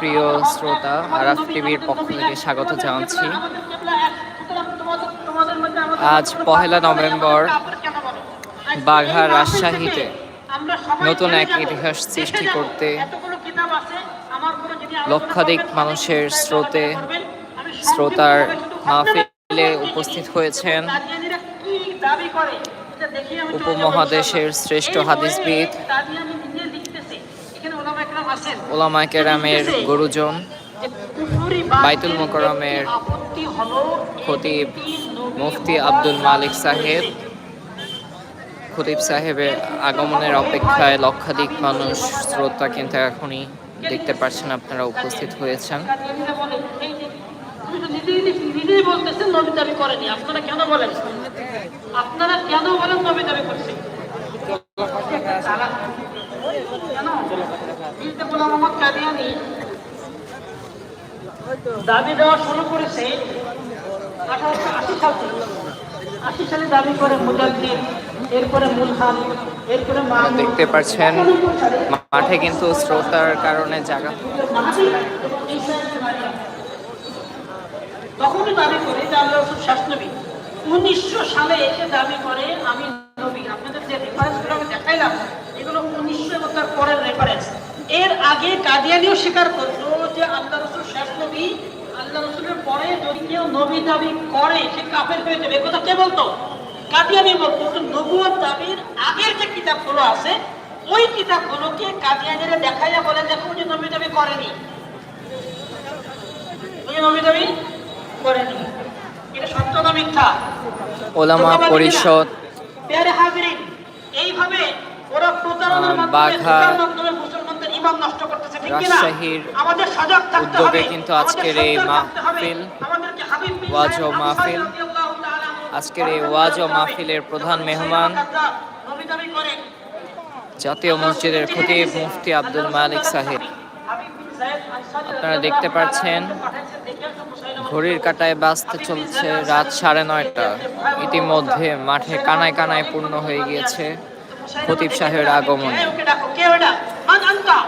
প্রিয় শ্রোতা, আরাফ টিভির পক্ষ থেকে স্বাগত জানাচ্ছি। আজ পহেলা নভেম্বর বাঘা রাজশাহীতে নতুন এক ইতিহাস সৃষ্টি করতে লক্ষাধিক মানুষের স্রোতে শ্রোতার মাহফিলে উপস্থিত হয়েছেন উপমহাদেশের শ্রেষ্ঠ হাদিসবিদ কাদিয়ানী নিজে লিখতেছে। এখানে ওলামা কেরামের গুরুজন, বাইতুল এই খতিব মুফতি আব্দুল মালিক সাহেব, খতিব সাহেবের আগমনের অপেক্ষায় লক্ষাধিক মানুষ, শ্রোতা কিন্তু এখনই দেখতে পাচ্ছেন আপনারা উপস্থিত হয়েছেন। আপনারা কেন বলেন নবী দাবি করছে? কেন মির্জা মোহাম্মদ কাদিয়ানী দাবি দেওয়া শুরু করেছে আঠারোশো আশি সাল থেকে। আশি সালে দাবি করে মুজাদ্দিদ এরপরে মুলহান এরপরে দেখতে পাচ্ছেন মাঠে কিন্তু শ্রোতার কারণে জায়গা তখনই দাবি করে যে আল্লাহ রসুল শেষ নবী। উনিশশো সালে এসে দাবি করে আমি নবী। আপনাদের যে রেফারেন্সগুলো আমি দেখাইলাম এগুলো উনিশশো এবং তার পরের রেফারেন্স এর আগে কাদিয়ানিও স্বীকার করল যে আল্লাহ রসুল শেষ নবী আল্লাহ রসুলের পরে যদি কেউ নবী দাবি করে সে কাফের হয়ে যাবে। কথা কে বলতো? কাদিয়ানি বলতো যে নবুয়ার দাবির আগের যে কিতাবগুলো আছে ওই কিতাবগুলোকে কাদিয়ানিরা দেখাইয়া বলে দেখো যে নবী দাবি করেনি। নবী দাবি করেনি। এটা সত্য না মিথ্যা? ওলামা পরিষদ। এইভাবে ওরা প্রতারণার মাধ্যমে বাঘা ঈমান নষ্ট করতেছে ঠিক কি না রাজশাহীর আমাদের সজাগ থাকতে উদ্যোগে হবে কিন্তু আজকের এই। মাহফিল, ওয়াজ ও মাহফিল, আজকের এই ওয়াজ ও মাহফিলের প্রধান মেহমান জাতীয় মসজিদের খতিব মুফতি আব্দুল মালিক সাহেব। আপনারা দেখতে পাচ্ছেন ঘড়ির কাটায় বাঁচতে চলছে রাত সাড়ে নয়টা। ইতিমধ্যে মাঠে কানায় কানায় পূর্ণ হয়ে গিয়েছে খতিব সাহেবের আগমনে। মান আনতা,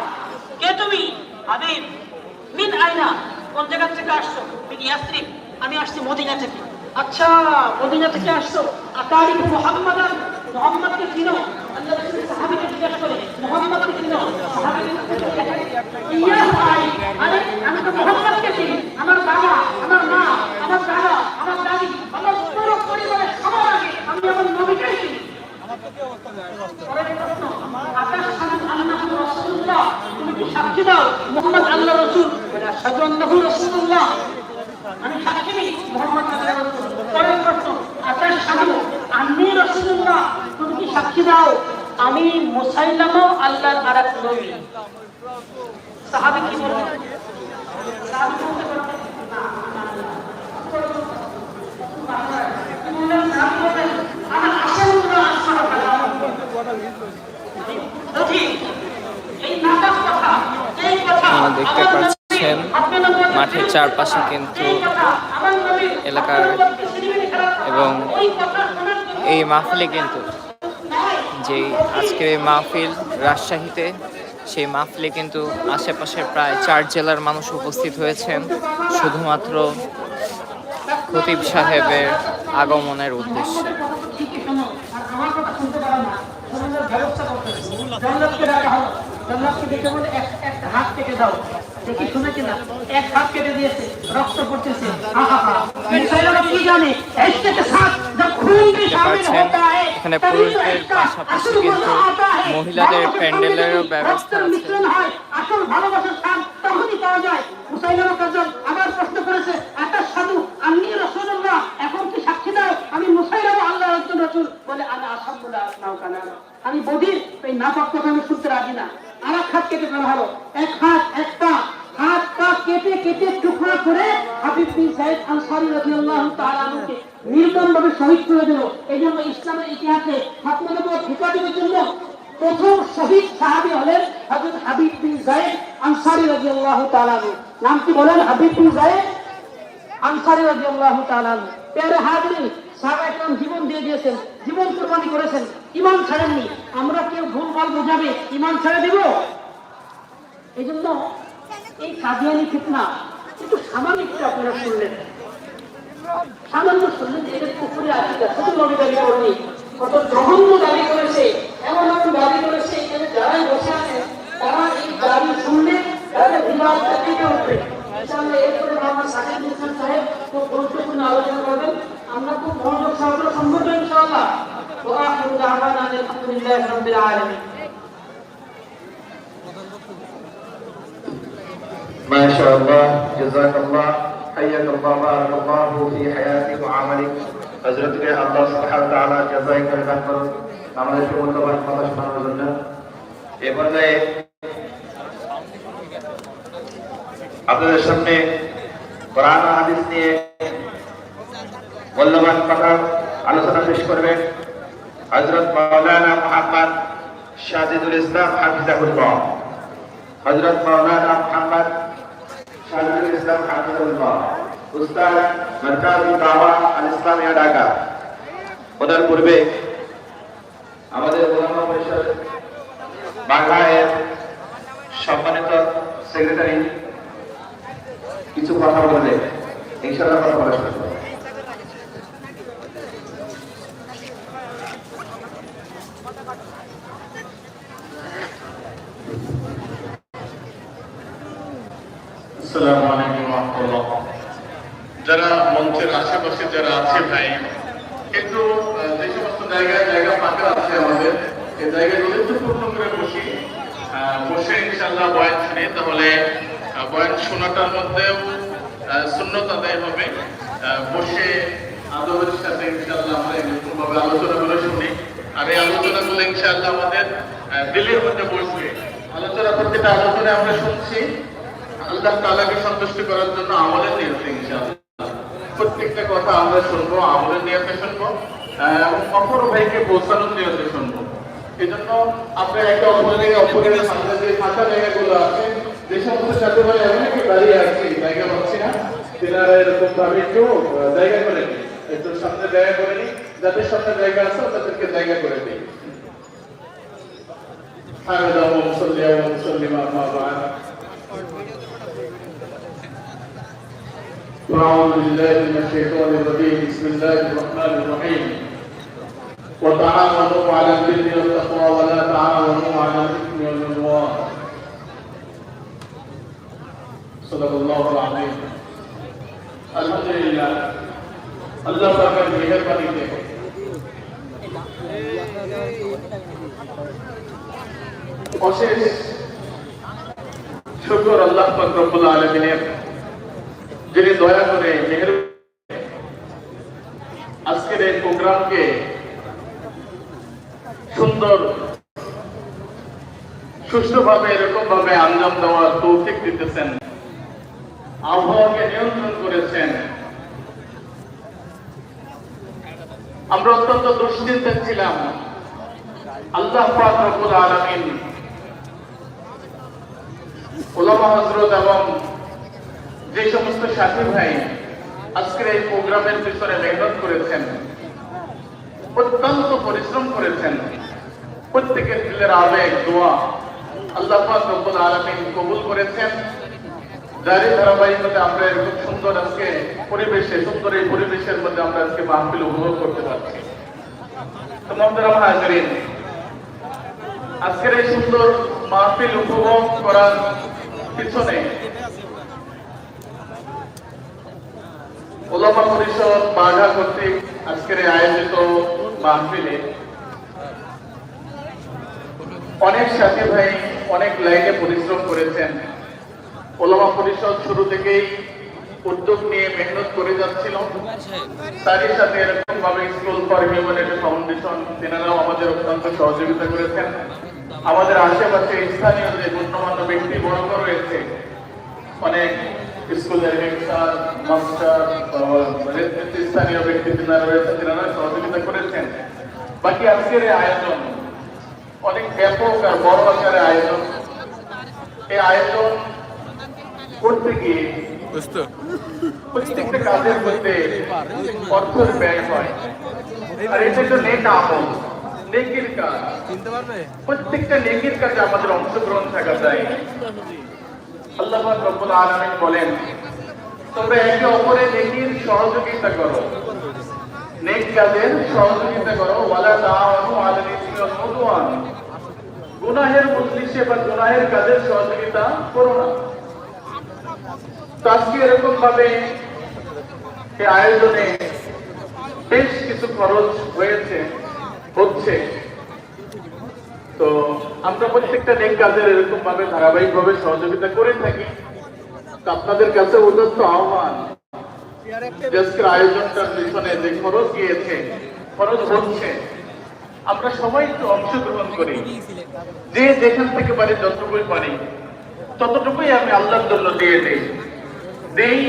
কে তুমি? হাবিব মিন আইনা? কোন জায়গা থেকে আসছো? মিন ইয়াসরিব আমি আসছি মদিনা থেকে। আচ্ছা মদিনা থেকে আসছো। আতারিক মুহাম্মাদান, মুহাম্মদকে চিনো? আল্লাহ রাসূল সাহাবীকে করে চিনো? ইয়া আমি তো চিনি। আমার বাবা, আমার মা, আমার দাদি আমার পুরো পরিবারের সবার আগে আমি আমার নবীকে চিনি আকাশ সালাম আল্লাহ রাসূলুল্লাহ তুমি কি সাক্ষী দাও মুহাম্মদ আল্লাহ রাসূল আশহাদু আন্নাহু রাসূলুল্লাহ আমি সাক্ষী মুহাম্মদ পরের প্রশ্ন আকাশ সালাম আমি রাসূলুল্লাহ তুমি কি সাক্ষী দাও আমি মুসাইলামা আল্লাহর আরেক নবী সাহাবী কি বলবেন না, না। সাহাবী বলবেন, আমার আশাউল্লাহ আসমানুল্লাহ আপনারা দেখতে পাচ্ছেন, মাঠের চারপাশে কিন্তু এলাকার এবং এই মাহফিলে কিন্তু যেই আজকের এই মাহফিল রাজশাহীতে, সেই মাহফিলে কিন্তু আশেপাশের প্রায় চার জেলার মানুষ উপস্থিত হয়েছেন, শুধুমাত্র খতিব সাহেবের আগমনের উদ্দেশ্যে। জল্লাদকে ডাকা মহিলাদের প্যান্ডেলের ব্যবস্থা আবার করেছে একটা সাধু আমি রসুল্লাহ এখন কি সাক্ষী আমি বলে আমি এই নাপাক কথা আমি শুনতে রাখি না। আর হাত কেটে ফেলা হলো। এক হাত এক পা হাত পা কেটে কেটে টুকরা করে হাবিব বিন সাইদ আনসারী রাদিয়াল্লাহু তাআলা আনহুকে নির্মম ভাবে শহীদ করে দিল। এই জন্য ইসলামের ইতিহাসে ফাতমা নবুয়ত হিফাজতের জন্য প্রথম শহীদ সাহাবী হলেন হযরত হাবিব বিন যায়েদ আনসারী রাদিয়াল্লাহু তাআলা আনহু। নাম কি বলেন? হাবিব বিন যায়েদ আনসারী রাদিয়াল্লাহু তাআলা প্যারে হাজিরিন সাহাবা একরাম জীবন দিয়ে দিয়েছেন জীবন কুরবানি করেছেন। ইমান ছাড়েননি। আমরা কেউ ভুল ভালো বোঝাবে, ইমান ছেড়ে দেব? এই জন্য এই কাজিয়ানি ঠিক না কিন্তু সামান্য একটু আপনারা শুনলেন। সামান্য শুনলেন যে এদের পুকুরে আছে কত দাবি দাবি করেনি, কত জঘন্য দাবি করেছে, এমন এমন দাবি করেছে, এখানে যারাই বসে আছে তারা এই দাবি শুনলে তাদের বিবাদটা কেটে উঠবে। এরপরে আমরা সাকিব হোসেন সাহেব খুব গুরুত্বপূর্ণ আলোচনা করবেন। আমরা খুব মনোযোগ সহকারে সম্ভব ইনশাল্লাহ دعوانا أن الحمد لله رب العالمين ما شاء الله جزاك الله حياك الله بارك الله في حياتك وعملك হজরতকে আল্লাহ সুবহানাহু ওয়া তাআলা জাযাই করে দান করুন আমাদেরকে মূল্যবান কথা শোনানোর জন্য এ পর্যায়ে আপনাদের সামনে কোরআন ও হাদিস নিয়ে মূল্যবান কথা আলোচনা পেশ করবেন হযরত মাওলানা মুহাম্মদ শাহিদুল ইসলাম হাফিজাহুল্লাহ হযরত মাওলানা মুহাম্মদ শাহিদুল ইসলাম হাফিজাহুল্লাহ উস্তাদ মারকাজি দাওয়া আল ইসলামিয়া ঢাকা। ওনার পূর্বে আমাদের ওলামা পরিষদ বাংলা এর সম্মানিত সেক্রেটারি কিছু কথা বলবে। ইনশাআল্লাহ কথা বলা যারা মঞ্চের আশেপাশে যারা আছে ভাই আহ, যে সমস্ত জায়গায় জায়গা ফাঁকা আছে আমাদের এই জায়গাগুলো একটু পূর্ণ করে বসি। বসে ইনশাল্লাহ বয়ান শুনি তাহলে বয়ান শোনাটার মধ্যেও শূন্যত আদায় হবে। বসে আদবের সাথে ইনশাল্লাহ আমরা এরকমভাবে আলোচনাগুলো শুনি। আর এই আলোচনাগুলো ইনশাল্লাহ আমাদের দিলের মধ্যে বসবে। আলোচনা প্রত্যেকটা আলোচনায় আমরা শুনছি। আল্লাহ তাআলাকে সন্তুষ্ট করার জন্য আমাদের নিয়তে ইনশাআল্লাহ প্রত্যেকটা কথা আমরা শুনবো আমাদের নিয়তে শুনবো আহ, এবং অপর ভাইকে পৌঁছানোর নিয়তে শুনবো এই জন্য আমরা একে অপরের অপরের সামনে যে ফাঁকা জায়গাগুলো আছে যে সমস্ত ছাত্র ভাই অনেকে দাঁড়িয়ে আছে জায়গা পাচ্ছি না তেনারা এরকম ভাবে একটু আহ, জায়গা করে নিই একটু সামনে জায়গা করে নিই যাদের সামনে জায়গা আছে তাদেরকে জায়গা করে দিই حمد ومصلي ومسلم اما بعد أعوذ بالله من الشيطان الرجيم بسم الله الرحمن الرحيم وتعاونوا على البر والتقوى ولا تعاونوا على الإثم والعدوان صدق الله العظيم الحمد لله الله পাকের মেহেরবানিতে অশেষ শুকর আল্লাহ পাক রব্বুল আলামিনের যিনি দয়া করে আজকের এই প্রোগ্রামকে সুন্দর, সুষ্ঠুভাবে এরকম ভাবে আঞ্জাম দেওয়ার তৌফিক দিতেছেন, আবহাওয়াকে নিয়ন্ত্রণ করেছেন। আমরা অত্যন্ত দুশ্চিন্তা ছিলাম। আল্লাহ আলামিন ওলামা হযরত এবং যে সমস্ত সাথী ভাই আজকের এই প্রোগ্রামের পিছনে মেহনত করেছেন, অত্যন্ত পরিশ্রম করেছেন, প্রত্যেকের দিলের আবেগ দোয়া আল্লাহ রব্বুল আলামিন কবুল করেছেন। যারই ধারাবাহিকতাতে আমরা এরকম সুন্দর আজকে পরিবেশে, সুন্দর এই পরিবেশের মধ্যে আমরা আজকে মাহফিল উপভোগ করতে পারছি। তো মোহতারাম হাজরিন আজকের এই সুন্দর মাহফিল উপভোগ করার পিছনে ওলামা পরিষদ বাঘা কর্তৃক আজকের আয়োজিত মাহফিলে অনেক সাথী ভাই অনেক লাইনে পরিশ্রম করেছেন। ওলামা পরিষদ শুরু থেকেই উদ্যোগ নিয়ে মেহনত করে যাচ্ছিল। তারই সাথে এরকম ভাবে স্কুল ফর হিউম্যানিটি ফাউন্ডেশন, তেনারাও আমাদের অত্যন্ত সহযোগিতা করেছেন। আমাদের আশেপাশে স্থানীয় যে গণ্যমান্য ব্যক্তি বড় রয়েছে, অনেক স্কুলের হেডস্যার মাস্টার স্থানীয় ব্যক্তি তেনারা রয়েছেন তেনারা সহযোগিতা করেছেন বাকি আজকের এই আয়োজন অনেক ব্যাপক আর বড় আকারে আয়োজন এই আয়োজন করতে গিয়ে প্রত্যেকটা কাজের মধ্যে অর্থের ব্যয় হয় আর এটা তো নেট আমল নেকির কাজ প্রত্যেকটা নেকির কাজে আমাদের অংশগ্রহণ থাকা চাই আল্লাহ রব্বুল আলামিন বলেন, তোমরা একে অপরের নেকির সহযোগিতা করো। নেক কাজের সহযোগিতা করো। ওয়ালা ওয়াল উদওয়ান। গুনাহের বা গুনাহের কাজের সহযোগিতা করো না। আজকে এরকম ভাবে এই আয়োজনে বেশ কিছু খরচ হয়েছে, হচ্ছে। তো আমরা প্রত্যেকটা নেক কাজের এরকম ভাবে ধারাবাহিক ভাবে সহযোগিতা করে থাকি। আপনাদের কাছে উদ্যত্ত আহ্বান আজকের আয়োজনটার পিছনে যে খরচ গিয়েছে, খরচ হচ্ছে, আমরা সবাই একটু অংশগ্রহণ করি। যে যেখান থেকে পারি, যতটুকুই পারি, ততটুকুই আমি আল্লাহর জন্য দিয়ে দিই। দেই